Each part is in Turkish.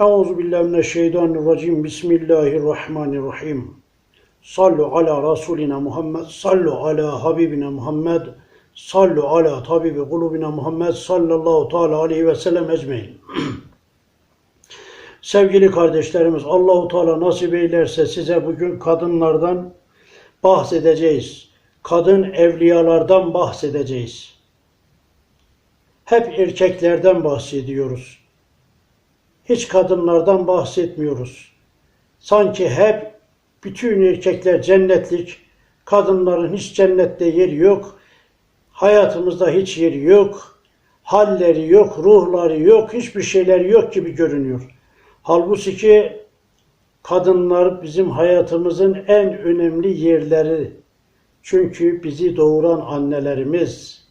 Euzu billahi mineşşeytanirracim. Bismillahirrahmanirrahim. Sallu ala Resulina Muhammed, sallu ala Habibina Muhammed, sallu ala tabibi kulubina Muhammed sallallahu teala aleyhi ve sellem ecmeyin. Sevgili kardeşlerimiz, Allahu Teala nasip eylerse size bugün kadınlardan bahsedeceğiz. Kadın evliyalardan bahsedeceğiz. Hep erkeklerden bahsediyoruz. Hiç kadınlardan bahsetmiyoruz. Sanki hep bütün erkekler cennetlik, kadınların hiç cennette yeri yok, hayatımızda hiç yeri yok, halleri yok, ruhları yok, hiçbir şeyleri yok gibi görünüyor. Halbuki kadınlar bizim hayatımızın en önemli yerleri. Çünkü bizi doğuran annelerimiz,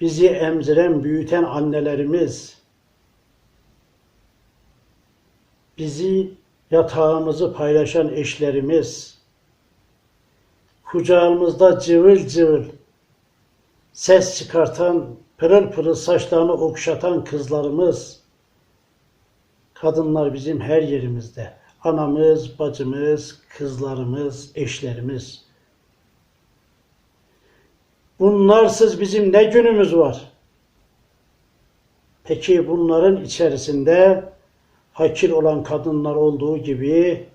bizi emziren, büyüten annelerimiz, bizi yatağımızı paylaşan eşlerimiz, kucağımızda cıvıl cıvıl ses çıkartan, pırıl pırıl saçlarını okşatan kızlarımız, kadınlar bizim her yerimizde. Anamız, bacımız, kızlarımız, eşlerimiz. Bunlarsız bizim ne günümüz var? Peki bunların içerisinde hakir olan kadınlar olduğu gibi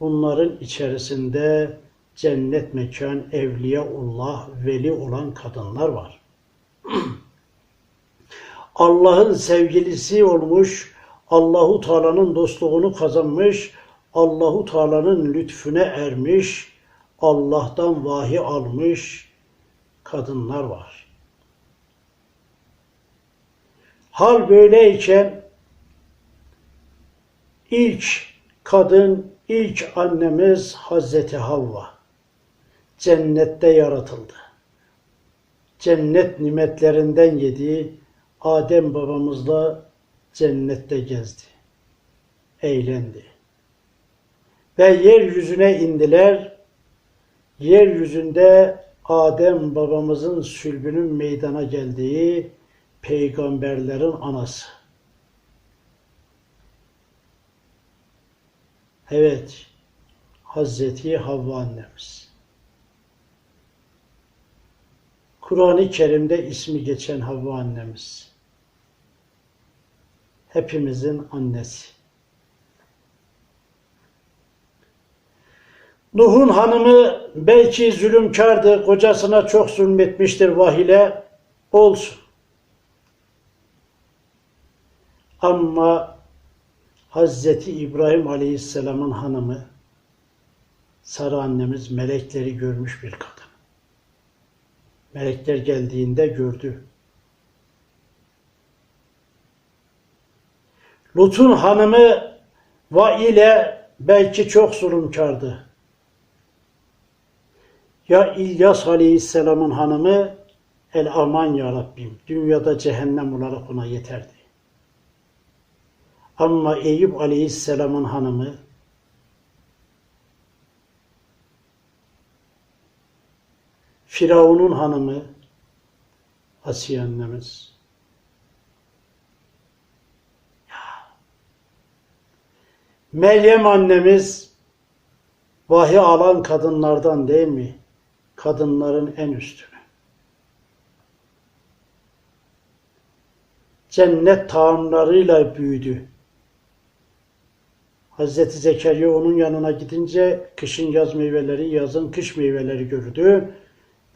bunların içerisinde cennet mekan, evliyaullah, veli olan kadınlar var. Allah'ın sevgilisi olmuş, Allahu Teala'nın dostluğunu kazanmış, Allahu Teala'nın lütfüne ermiş, Allah'tan vahiy almış kadınlar var. Hal böyleyken ilk kadın, ilk annemiz Hazreti Havva cennette yaratıldı. Cennet nimetlerinden yedi. Adem babamızla cennette gezdi. Eğlendi. Ve yeryüzüne indiler. Yeryüzünde Adem babamızın sülbünün meydana geldiği peygamberlerin anası. Evet, Hazreti Havva annemiz. Kur'an-ı Kerim'de ismi geçen Havva annemiz. Hepimizin annesi. Nuh'un hanımı belki zulümkardı, kocasına çok zulmetmiştir vahile, olsun. Ama Hazreti İbrahim Aleyhisselam'ın hanımı, Sara annemiz melekleri görmüş bir kadın. Melekler geldiğinde gördü. Lut'un hanımı Va ile belki çok zulümkardı. Ya İlyas Aleyhisselam'ın hanımı El aman ya Rabbim. Dünyada cehennem olarak ona yeterdi. Ama Eyüp Aleyhisselam'ın hanımı Firavun'un hanımı Asiye annemiz. Meryem annemiz vahiy alan kadınlardan değil mi? Kadınların en üstünü. Cennet taamlarıyla büyüdü. Hazreti Zekeriya onun yanına gidince kışın yaz meyveleri, yazın kış meyveleri gördü.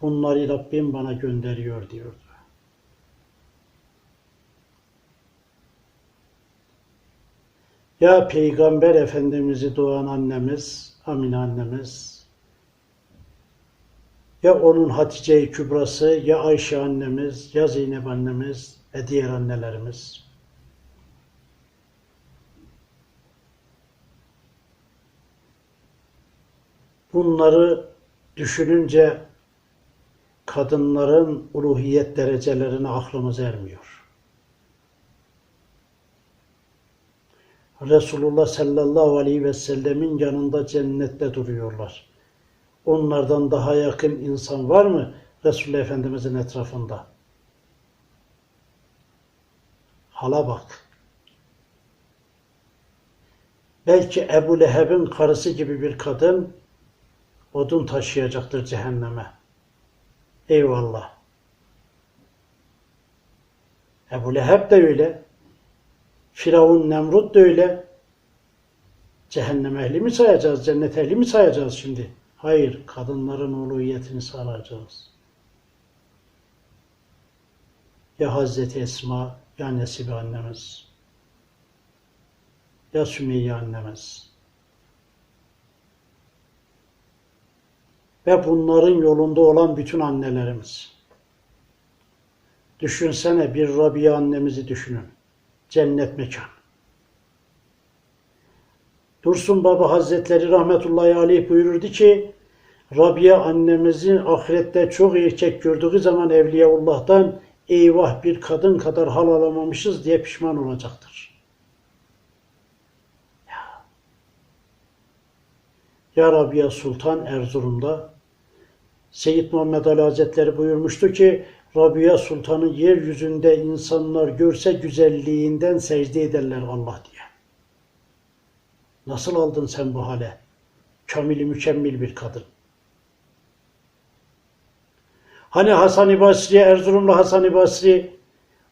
Bunları Rabbim bana gönderiyor diyordu. Ya Peygamber Efendimiz'i doğan annemiz, Amine annemiz, ya onun Hatice-i Kübrası, ya Ayşe annemiz, ya Zeynep annemiz ve diğer annelerimiz. Bunları düşününce kadınların uluhiyet derecelerine aklımız ermiyor. Resulullah sallallahu aleyhi ve sellemin yanında cennette duruyorlar. Onlardan daha yakın insan var mı Resulullah Efendimizin etrafında? Hala bak. belki Ebu Leheb'in karısı gibi bir kadın odun taşıyacaktır cehenneme. Eyvallah. Ebu Leheb de öyle. Firavun Nemrut da öyle. Cehennem ehli mi sayacağız, cennet ehli mi sayacağız şimdi? Hayır, kadınların uluhiyetini sağlayacağız. Ya Hazreti Esma, ya Nesibe annemiz, ya Sümeyye annemiz. Ve bunların yolunda olan bütün annelerimiz. Düşünsene bir Rabia annemizi düşünün. Cennet mekan. Dursun Baba Hazretleri rahmetullahi aleyh buyururdu ki Rabia annemizin ahirette çok erkek gördüğü zaman Evliyaullah'tan eyvah bir kadın kadar hal alamamışız diye pişman olacaktır. Ya, ya Rabia Sultan Erzurum'da Seyyid Muhammed Ali Hazretleri buyurmuştu ki Rabia Sultan'ı yeryüzünde insanlar görse güzelliğinden secde ederler Allah diye. Nasıl aldın sen bu hale? Kamili mükemmel bir kadın. Hani Hasan-ı Basri, Erzurumlu Hasan-ı Basri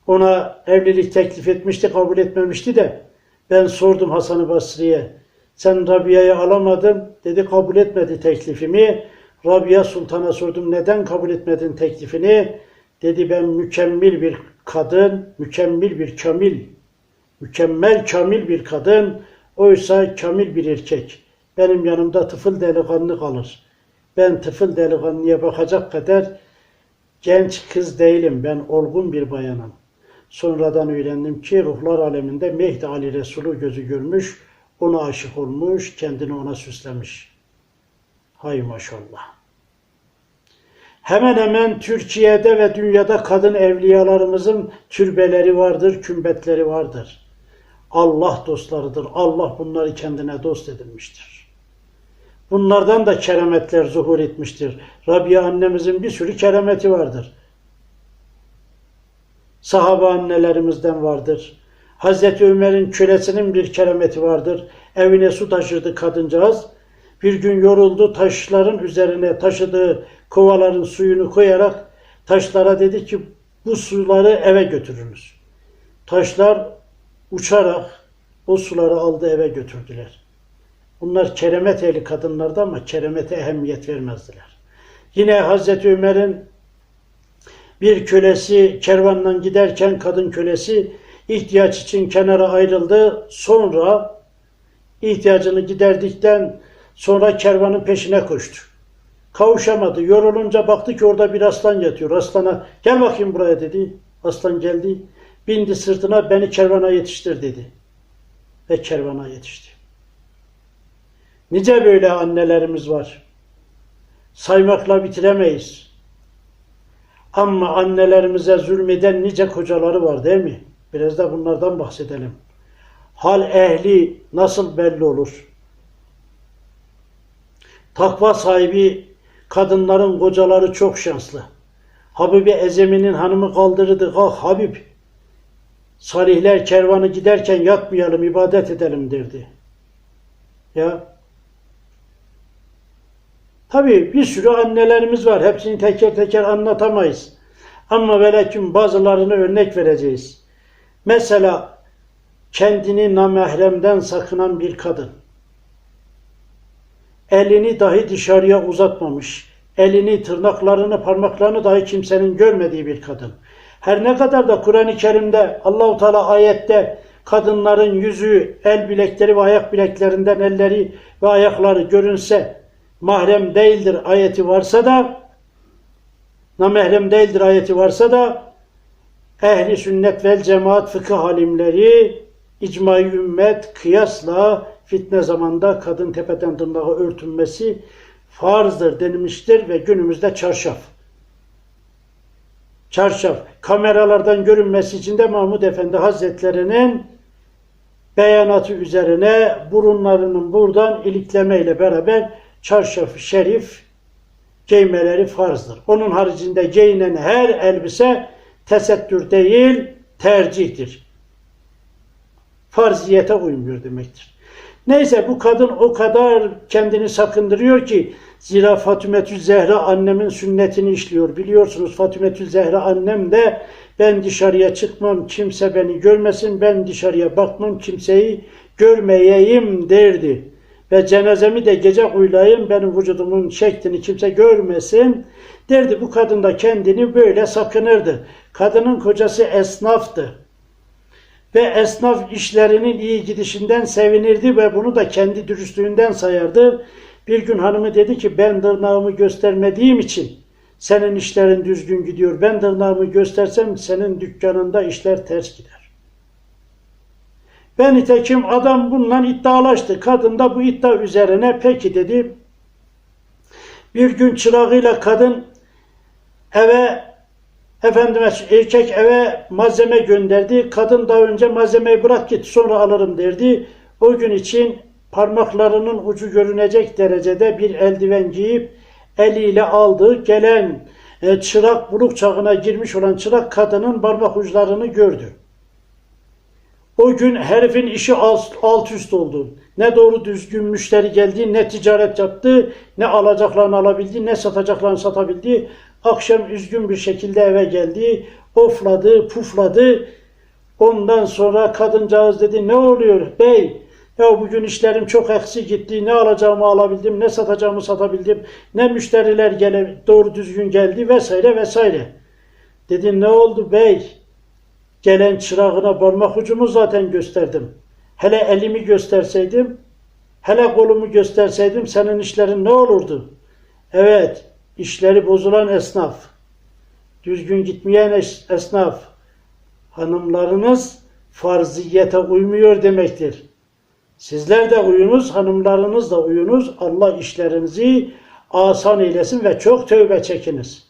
ona evlilik teklif etmişti, kabul etmemişti de ben sordum Hasan-ı Basri'ye. Sen Rabia'yı alamadın, dedi kabul etmedi teklifimi. Rabia Sultan'a sordum neden kabul etmedin teklifini? Dedi ben mükemmel bir kadın, mükemmel bir kamil, mükemmel kamil bir kadın, oysa kamil bir erkek. Benim yanımda tıfıl delikanlı kalır. Ben tıfıl delikanlıya bakacak kadar genç kız değilim. Ben olgun bir bayanım. Sonradan öğrendim ki ruhlar aleminde Mehdi Ali Resulü gözü görmüş, ona aşık olmuş, kendini ona süslemiş. Hay maşallah. Hemen hemen Türkiye'de ve dünyada kadın evliyalarımızın türbeleri vardır, kümbetleri vardır. Allah dostlarıdır. Allah bunları kendine dost edinmiştir. Bunlardan da kerametler zuhur etmiştir. Rabia annemizin bir sürü kerameti vardır. Sahaba annelerimizden vardır. Hazreti Ömer'in kölesinin bir kerameti vardır. Evine su taşırdı kadıncağız. Bir gün yoruldu taşların üzerine taşıdığı kovaların suyunu koyarak taşlara dedi ki bu suları eve götürünüz. Taşlar uçarak o suları aldı eve götürdüler. Bunlar keremet ehli kadınlardı ama keremete ehemmiyet vermezdiler. Yine Hazreti Ömer'in bir kölesi kervandan giderken kadın kölesi ihtiyaç için kenara ayrıldı. Sonra ihtiyacını giderdikten sonra kervanın peşine koştu. Kavuşamadı. Yorulunca baktı ki orada bir aslan yatıyor. Aslana gel bakayım buraya dedi. Aslan geldi. Bindi sırtına beni kervana yetiştir dedi. Ve kervana yetişti. Nice böyle annelerimiz var. Saymakla bitiremeyiz. Ama annelerimize zulmeden nice kocaları var değil mi? Biraz da bunlardan bahsedelim. Hal ehli nasıl belli olur? Takva sahibi kadınların kocaları çok şanslı. Habibi Ezemi'nin hanımı kaldırdı. Kalk Habib. Salihler kervanı giderken yatmayalım, ibadet edelim derdi. Ya. Tabii bir sürü annelerimiz var. Hepsini teker teker anlatamayız. Ama velakin bazılarını örnek vereceğiz. Mesela kendini namahremden sakınan bir kadın elini dahi dışarıya uzatmamış, elini, tırnaklarını, parmaklarını dahi kimsenin görmediği bir kadın. Her ne kadar da Kur'an-ı Kerim'de Allahu Teala ayette kadınların yüzü, el bilekleri ve ayak bileklerinden elleri ve ayakları görünse mahrem değildir ayeti varsa da namahrem değildir ayeti varsa da ehli sünnet vel cemaat fıkıh halimleri icma ümmet kıyasla fitne zamanda kadın tepeden tırnağa örtünmesi farzdır denilmiştir ve günümüzde çarşaf. Çarşaf. Kameralardan görünmesi için de Mahmud Efendi Hazretlerinin beyanatı üzerine burunlarının buradan iliklemeyle beraber çarşaf şerif giymeleri farzdır. Onun haricinde giyinen her elbise tesettür değil tercihtir. Farziyete uymuyor demektir. Neyse bu kadın o kadar kendini sakındırıyor ki zira Fatümetü Zehra annemin sünnetini işliyor. Biliyorsunuz Fatümetü Zehra annem de ben dışarıya çıkmam kimse beni görmesin ben dışarıya bakmam kimseyi görmeyeyim derdi. Ve cenazemi de gece uylayın benim vücudumun şeklini kimse görmesin derdi. Bu kadın da kendini böyle sakınırdı. Kadının kocası esnaftı ve esnaf işlerinin iyi gidişinden sevinirdi ve bunu da kendi dürüstlüğünden sayardı. Bir gün hanımı dedi ki ben tırnağımı göstermediğim için senin işlerin düzgün gidiyor. Ben tırnağımı göstersem senin dükkanında işler ters gider. Ben nitekim adam bununla iddialaştı. Kadın da bu iddia üzerine peki dedi. Bir gün çırağıyla kadın eve efendime erkek eve malzeme gönderdi. Kadın daha önce malzemeyi bırak git sonra alırım derdi. O gün için parmaklarının ucu görünecek derecede bir eldiven giyip eliyle aldı. Gelen e, çırak buluk çağına girmiş olan çırak kadının parmak uçlarını gördü. O gün herifin işi alt, alt üst oldu. Ne doğru düzgün müşteri geldi, ne ticaret yaptı, ne alacaklarını alabildi, ne satacaklarını satabildi. Akşam üzgün bir şekilde eve geldi, ofladı, pufladı. Ondan sonra kadıncağız dedi, ne oluyor bey? Ya bugün işlerim çok eksi gitti, ne alacağımı alabildim, ne satacağımı satabildim, ne müşteriler gele, doğru düzgün geldi vesaire vesaire. Dedi ne oldu bey? Gelen çırağına parmak ucumu zaten gösterdim. Hele elimi gösterseydim, hele kolumu gösterseydim senin işlerin ne olurdu? Evet, işleri bozulan esnaf, düzgün gitmeyen es- esnaf, hanımlarınız farziyete uymuyor demektir. Sizler de uyunuz, hanımlarınız da uyunuz. Allah işlerinizi asan eylesin ve çok tövbe çekiniz.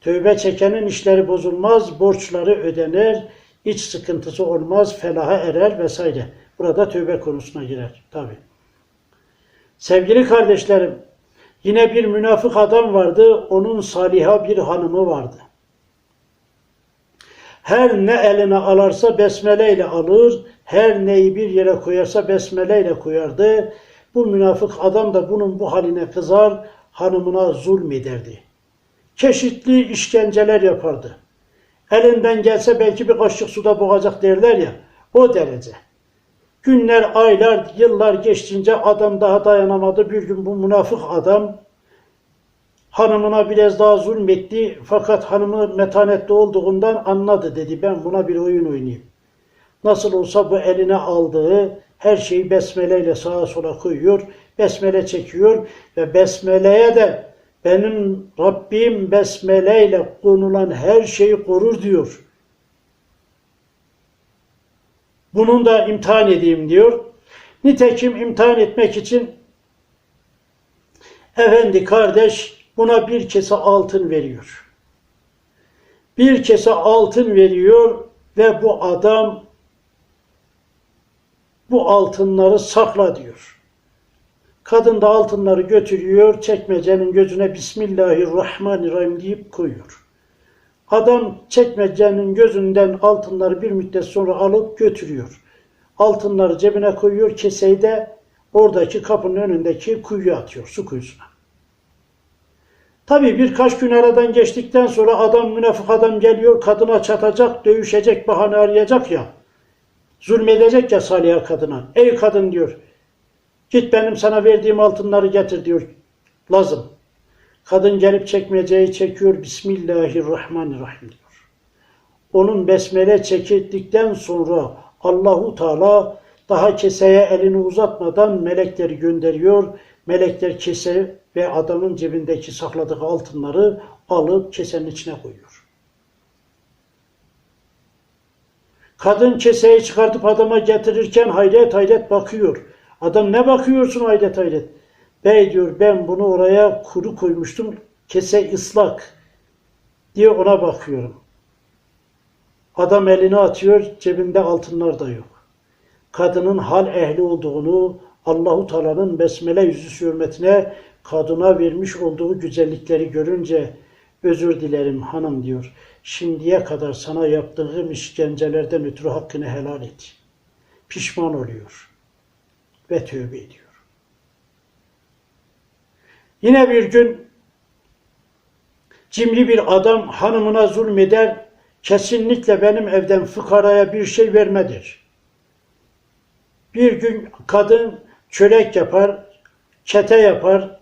Tövbe çekenin işleri bozulmaz, borçları ödenir, iç sıkıntısı olmaz, felaha erer vesaire. Burada tövbe konusuna girer tabi. Sevgili kardeşlerim, yine bir münafık adam vardı, onun saliha bir hanımı vardı. Her ne eline alarsa besmeleyle alır, her neyi bir yere koyarsa besmeleyle koyardı. Bu münafık adam da bunun bu haline kızar, hanımına zulmederdi. Çeşitli işkenceler yapardı. Elinden gelse belki bir kaşık suda boğacak derler ya, o derece. Günler, aylar, yıllar geçtiğince adam daha dayanamadı. Bir gün bu münafık adam hanımına biraz daha zulmetti. Fakat hanımı metanetli olduğundan anladı dedi. Ben buna bir oyun oynayayım. Nasıl olsa bu eline aldığı her şeyi besmeleyle sağa sola koyuyor. Besmele çekiyor ve besmeleye de benim Rabbim besmeleyle konulan her şeyi korur diyor. Bunun da imtihan edeyim diyor. Nitekim imtihan etmek için efendi kardeş buna bir kese altın veriyor. Bir kese altın veriyor ve bu adam bu altınları sakla diyor. Kadın da altınları götürüyor, çekmecenin gözüne Bismillahirrahmanirrahim deyip koyuyor. Adam çekmecenin gözünden altınları bir müddet sonra alıp götürüyor. Altınları cebine koyuyor, keseyi de oradaki kapının önündeki kuyuya atıyor, su kuyusuna. Tabii birkaç gün aradan geçtikten sonra adam münafık adam geliyor, kadına çatacak, dövüşecek, bahane arayacak ya. Zulmedecek ya Saliha kadına. Ey kadın diyor, git benim sana verdiğim altınları getir diyor. Lazım. Kadın gelip çekmeceyi çekiyor. Bismillahirrahmanirrahim diyor. Onun besmele çekildikten sonra Allahu Teala daha keseye elini uzatmadan melekleri gönderiyor. Melekler kese ve adamın cebindeki sakladığı altınları alıp kesenin içine koyuyor. Kadın keseyi çıkartıp adama getirirken hayret hayret bakıyor. Adam ne bakıyorsun hayret hayret? Bey diyor ben bunu oraya kuru koymuştum. Kese ıslak diye ona bakıyorum. Adam elini atıyor cebinde altınlar da yok. Kadının hal ehli olduğunu Allahu Teala'nın besmele yüzü hürmetine kadına vermiş olduğu güzellikleri görünce özür dilerim hanım diyor. Şimdiye kadar sana yaptığım işkencelerden ötürü hakkını helal et. Pişman oluyor. ve tövbe ediyor. Yine bir gün cimri bir adam hanımına zulmeder, kesinlikle benim evden fıkaraya bir şey vermedir. Bir gün kadın çörek yapar, çete yapar.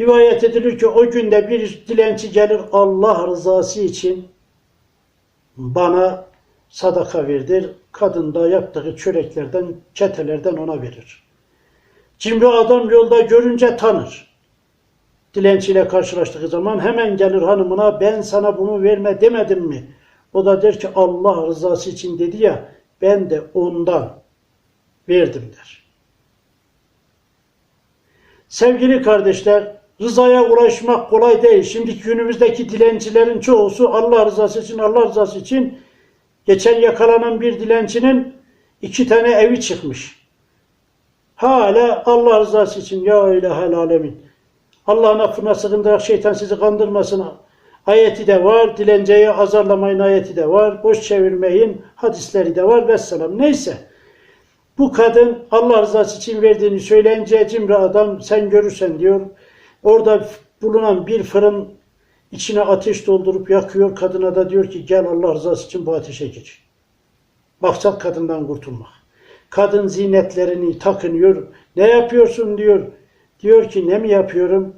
Rivayet edilir ki o günde bir dilenci gelir Allah rızası için bana sadaka verdir. Kadın da yaptığı çöreklerden, çetelerden ona verir. Cimri adam yolda görünce tanır. Dilenciyle karşılaştığı zaman hemen gelir hanımına ben sana bunu verme demedim mi? O da der ki Allah rızası için dedi ya ben de ondan verdim der. Sevgili kardeşler, rızaya ulaşmak kolay değil. Şimdiki günümüzdeki dilencilerin çoğusu Allah rızası için, Allah rızası için geçen yakalanan bir dilencinin iki tane evi çıkmış. Hala Allah rızası için ya ilahel alemin. Allah'ın affına sığındırarak şeytan sizi kandırmasın. Ayeti de var. Dilenceye azarlamayın ayeti de var. Boş çevirmeyin hadisleri de var. Vesselam. Neyse. Bu kadın Allah rızası için verdiğini söyleyince cimri adam sen görürsen diyor. Orada bulunan bir fırın içine ateş doldurup yakıyor. Kadına da diyor ki gel Allah rızası için bu ateşe gir. Maksat kadından kurtulmak. Kadın zinetlerini takınıyor. Ne yapıyorsun diyor. Diyor ki ne mi yapıyorum?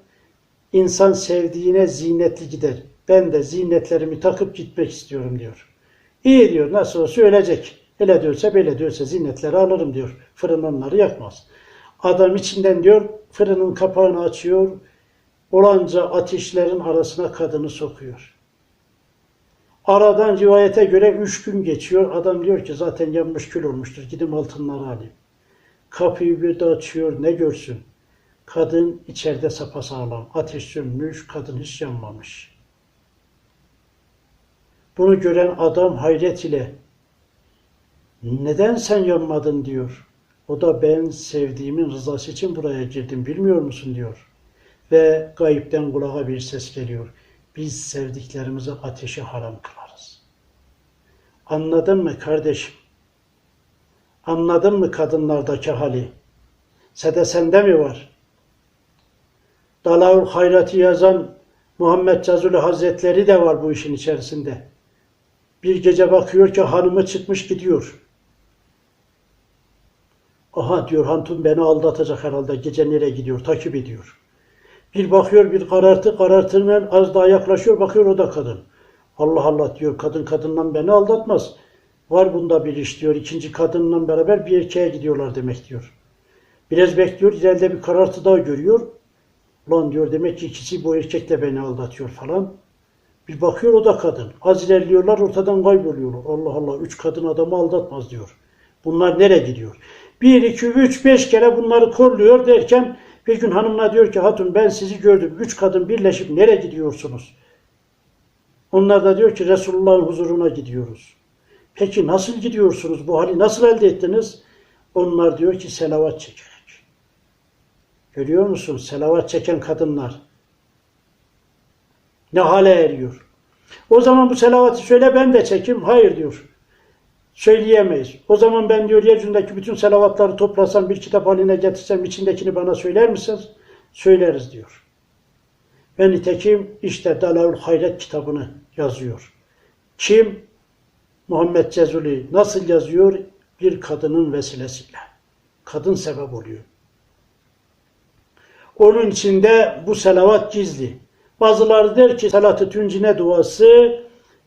İnsan sevdiğine zinetli gider. Ben de zinetlerimi takıp gitmek istiyorum diyor. İyi diyor nasıl olsa ölecek. Hele diyorsa böyle diyorsa zinetleri alırım diyor. Fırın onları yakmaz. Adam içinden diyor fırının kapağını açıyor. Olanca ateşlerin arasına kadını sokuyor. Aradan rivayete göre üç gün geçiyor. Adam diyor ki zaten yanmış kül olmuştur. Gidin altınları alayım. Kapıyı bir de açıyor. Ne görsün? Kadın içeride sapasağlam. Ateş sönmüş. Kadın hiç yanmamış. Bunu gören adam hayret ile neden sen yanmadın diyor. O da ben sevdiğimin rızası için buraya girdim bilmiyor musun diyor. Ve gayipten kulağa bir ses geliyor. Biz sevdiklerimizi ateşe haram kılarız. Anladın mı kardeşim? Anladın mı kadınlardaki hali? Sede sende mi var? Dalavul Hayrat'ı yazan Muhammed Cazuli Hazretleri de var bu işin içerisinde. Bir gece bakıyor ki hanımı çıkmış gidiyor. Aha diyor Hantun beni aldatacak herhalde. Gece nereye gidiyor? Takip ediyor. Bir bakıyor bir karartı karartırken az daha yaklaşıyor bakıyor o da kadın. Allah Allah diyor kadın kadından beni aldatmaz. Var bunda bir iş diyor. İkinci kadınla beraber bir erkeğe gidiyorlar demek diyor. Biraz bekliyor. ileride bir karartı daha görüyor. Lan diyor demek ki ikisi bu erkekle beni aldatıyor falan. Bir bakıyor o da kadın. Az ilerliyorlar ortadan kayboluyorlar. Allah Allah üç kadın adamı aldatmaz diyor. Bunlar nereye gidiyor? Bir, iki, üç, beş kere bunları korluyor derken bir gün hanımına diyor ki hatun ben sizi gördüm. Üç kadın birleşip nereye gidiyorsunuz? Onlar da diyor ki Resulullah'ın huzuruna gidiyoruz. Peki nasıl gidiyorsunuz? Bu hali nasıl elde ettiniz? Onlar diyor ki selavat çekerek. Görüyor musun? Selavat çeken kadınlar. Ne hale eriyor. O zaman bu selavatı söyle ben de çekeyim. Hayır diyor. Söyleyemeyiz. O zaman ben diyor yeryüzündeki bütün selavatları toplasam bir kitap haline getirsem içindekini bana söyler misiniz? Söyleriz diyor. Ve nitekim işte Dalavul Hayret kitabını yazıyor. Kim? Muhammed Cezuli. Nasıl yazıyor? Bir kadının vesilesiyle. Kadın sebep oluyor. Onun içinde bu selavat gizli. Bazıları der ki salat-ı tüncine duası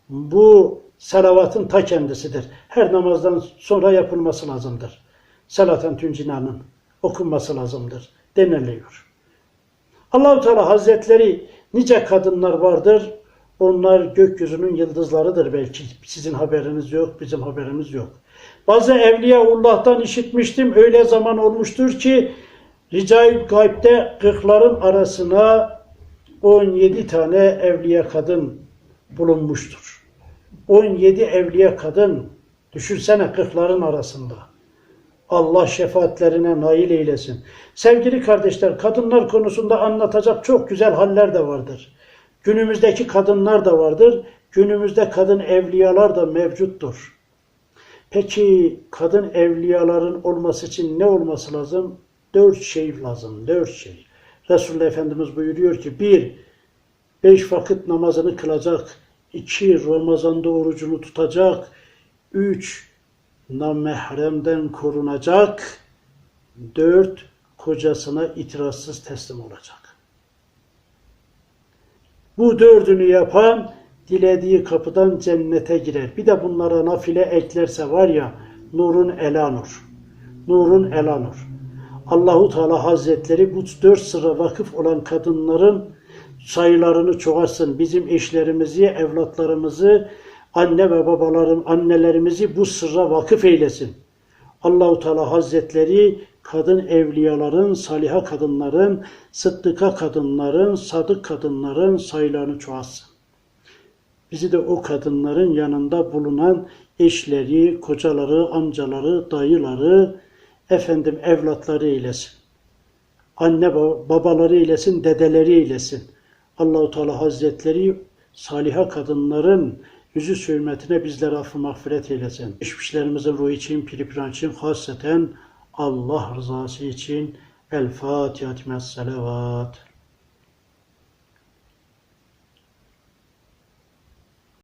bu salavatın ta kendisidir. Her namazdan sonra yapılması lazımdır. Salat-ı tüncinanın okunması lazımdır deniliyor. Allahu Teala Hazretleri nice kadınlar vardır. Onlar gökyüzünün yıldızlarıdır belki. Sizin haberiniz yok, bizim haberimiz yok. Bazı Evliyaullah'tan işitmiştim. Öyle zaman olmuştur ki Ricai Gayb'de kırkların arasına 17 tane evliya kadın bulunmuştur. 17 evliya kadın düşünsene kırkların arasında. Allah şefaatlerine nail eylesin. Sevgili kardeşler, kadınlar konusunda anlatacak çok güzel haller de vardır. Günümüzdeki kadınlar da vardır. Günümüzde kadın evliyalar da mevcuttur. Peki kadın evliyaların olması için ne olması lazım? Dört şey lazım, dört şey. Resulullah Efendimiz buyuruyor ki, bir, beş vakit namazını kılacak, iki, Ramazan'da orucunu tutacak, üç, namahremden korunacak, dört, kocasına itirazsız teslim olacak. Bu dördünü yapan dilediği kapıdan cennete girer. Bir de bunlara nafile eklerse var ya nurun elanur. Nurun elanur. Allahu Teala Hazretleri bu dört sıra vakıf olan kadınların sayılarını çoğalsın. Bizim eşlerimizi, evlatlarımızı, anne ve babalarım, annelerimizi bu sırra vakıf eylesin. Allahu Teala Hazretleri kadın evliyaların, saliha kadınların, sıddıka kadınların, sadık kadınların sayılarını çoğalsın. Bizi de o kadınların yanında bulunan eşleri, kocaları, amcaları, dayıları, efendim evlatları eylesin. Anne ba- babaları eylesin, dedeleri eylesin. Allahu Teala Hazretleri saliha kadınların yüzü hürmetine bizlere affı mağfiret eylesin. Geçmişlerimizin ruhu için, piri için, hasreten Allah rızası için El Fatiha Selavat.